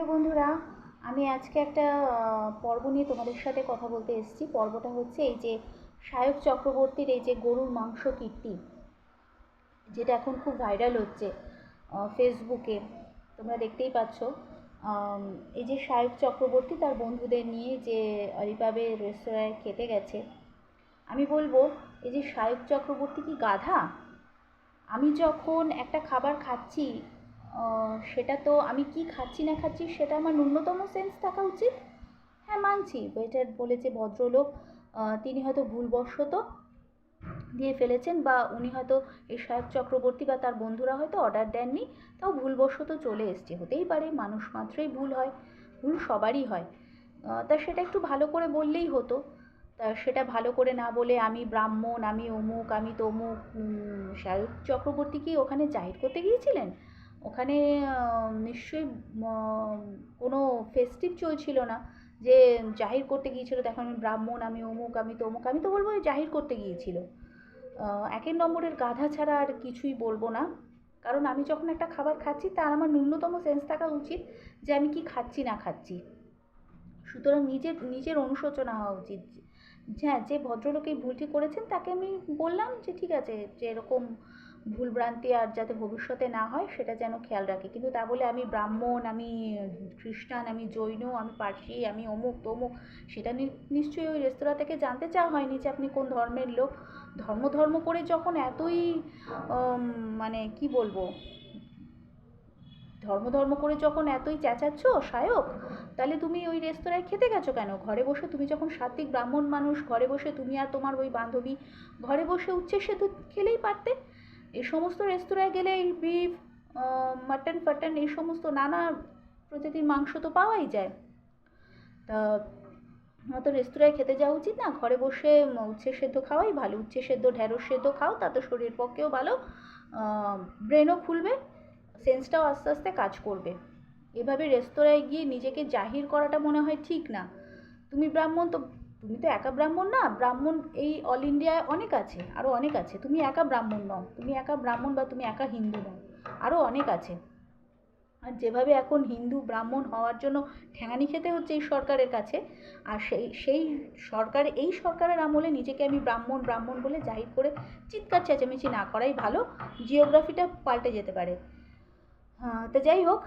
বন্ধুরা, আমি আজকে একটা পর্ব নিয়ে তোমাদের সাথে কথা বলতে এসেছি। পর্বটা হচ্ছে এই যে সায়ক চক্রবর্তীর এই যে গরুর মাংস কীর্তি, যেটা এখন খুব ভাইরাল হচ্ছে ফেসবুকে। তোমরা দেখতেই পাচ্ছ এই যে সায়ক চক্রবর্তী তার বন্ধুদের নিয়ে যে আলিবাবের রেস্তোরাঁয় খেতে গেছে। আমি বলব, এই যে সায়ক চক্রবর্তী কি গাধা? আমি যখন একটা খাবার খাচ্ছি সেটা তো আমি কি খাচ্ছি না খাচ্ছি সেটা আমার ন্যূনতম সেন্স থাকা উচিত। হ্যাঁ মানছি। ওয়েটার বলেছে ভদ্রলোক তিনি হয়তো ভুলবশত দিয়ে ফেলেছেন বা উনি হয়তো এই সায়ক চক্রবর্তী বা তার বন্ধুরা হয়তো অর্ডার দেননি, তাও ভুলবশত চলে এসছে। হতেই পারে মানুষ মাত্রই ভুল হয়, ভুল সবারই হয়। তা সেটা একটু ভালো করে বললেই হতো। তা সেটা ভালো করে না বলে আমি ব্রাহ্মণ, আমি অমুক, আমি তমুক শাহরুখ চক্রবর্তী কি ওখানে জাহির করতে গিয়েছিলেন? ওখানে নিশ্চয়ই কোনো ফেস্টিভ চলছিল না। যে জাহির করতে গিয়েছিল, দেখো আমি ব্রাহ্মণ, আমি অমুক, আমি তমুক। আমি তো বলব, জাহির করতে গিয়েছিল। একের নম্বরের গাধা ছাড়া আর কিছুই বলব না। কারণ আমি যখন একটা খাবার খাচ্ছি, তার আমার ন্যূনতম সেন্স থাকা উচিত যে আমি কি খাচ্ছি, না খাচ্ছি। সুতরাং নিজের নিজের অনুশোচনা হওয়া উচিত। হ্যাঁ যে ভদ্রলোক এই ভুলটি করেছেন, তাকে আমি বললাম যে, ঠিক আছে যে এরকম ভুলভ্রান্তি আর যাতে ভবিষ্যতে না হয়, সেটা যেন খেয়াল রাখে। কিন্তু তা বলে আমি ব্রাহ্মণ, আমি খ্রিস্টান, আমি জৈন, আমি পার্সি, আমি অমুক, তমুক, সেটা নিশ্চয়ই ওই রেস্তোরাঁ থেকে জানতে চাওয়া হয়নি যে আপনি কোন ধর্মের লোক। ধর্ম ধর্ম করে যখন এতই মানে কি বলব? ধর্ম ধর্ম করে যখন এতই চেঁচাচ্ছ, সায়ক, তাহলে তুমি ওই রেস্তোরাঁয় খেতে গেছো কেন? ঘরে বসে তুমি যখন সাত্বিক ব্রাহ্মণ মানুষ, ঘরে বসে তুমি আর তোমার ওই বান্ধবী, ঘরে বসে উচ্ছে সেদ্ধ খেলেই পারতে? এই সমস্ত রেস্তোরাঁয় গেলে এই বিফ মাটন ফাটন এই সমস্ত নানা প্রজাতির মাংস তো পাওয়াই যায়। তা আমার তো রেস্তোরাঁয় খেতে যাওয়া উচিত না। ঘরে বসে উচ্ছে সেদ্ধ খাওয়াই ভালো। উচ্ছে সেদ্ধ ঢ্যাঁড়স সেদ্ধ খাও তাতে শরীর পক্ষেও ভালো। ব্রেনও খুলবে সেন্সটাও আস্তে আস্তে কাজ করবে। এভাবে রেস্তোরাঁয় গিয়ে নিজেকে জাহির করাটা মনে হয় ঠিক না। তুমি ব্রাহ্মণ, তো তুমি তো একা ব্রাহ্মণ না? ব্রাহ্মণ এই অল ইন্ডিয়ায় অনেক আছে আরও অনেক আছে। তুমি একা ব্রাহ্মণ নও, তুমি একা ব্রাহ্মণ বা তুমি একা হিন্দু নও আরও অনেক আছে। আর যেভাবে এখন হিন্দু ব্রাহ্মণ হওয়ার জন্য ঠ্যাঙানি খেতে হচ্ছে এই সরকারের কাছে, আর সেই সেই সরকার, এই সরকারের আমলে নিজেকে আমি ব্রাহ্মণ ব্রাহ্মণ বলে জাহির করে চিৎকার চেঁচামেচি না করাই ভালো জিওগ্রাফিটা পাল্টে যেতে পারে। তো যাই হোক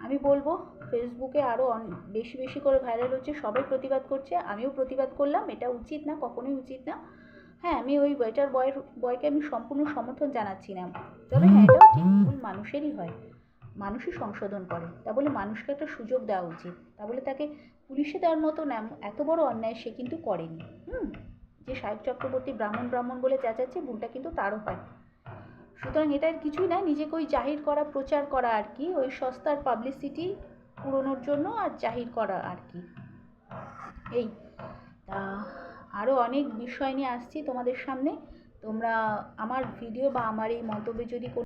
আমি বলব ফেসবুকে আরও বেশি বেশি করে ভাইরাল হচ্ছে, সবাই প্রতিবাদ করছে, আমিও প্রতিবাদ করলাম, এটা উচিত না, কখনোই উচিত না। হ্যাঁ আমি ওই ওয়েটার বয়ের বয়কে আমি সম্পূর্ণ সমর্থন জানাচ্ছি না। তবে হ্যাঁ এটাও ঠিক, ভুল মানুষেরই হয়। মানুষই সংশোধন করে, তা বলে মানুষকে একটা সুযোগ দেওয়া উচিত। তা বলে তাকে পুলিশে দেওয়ার মতো এত বড় অন্যায় সে কিন্তু করেনি। হুম? যে সাহেব চক্রবর্তী ব্রাহ্মণ ব্রাহ্মণ বলে চেঁচাচ্ছে, ভুলটা কিন্তু তারও হয়। সুতরাং এটার কিছুই না, নিজেকে ওই জাহির করা, প্রচার করা আর কি, ওই সস্তার পাবলিসিটি পুরোনোর জন্য আর জাহির করা আর কি। এই, তা আরও অনেক বিষয় নিয়ে আসছি তোমাদের সামনে। তোমরা আমার ভিডিও বা আমার এই মন্তব্যে যদি কোনো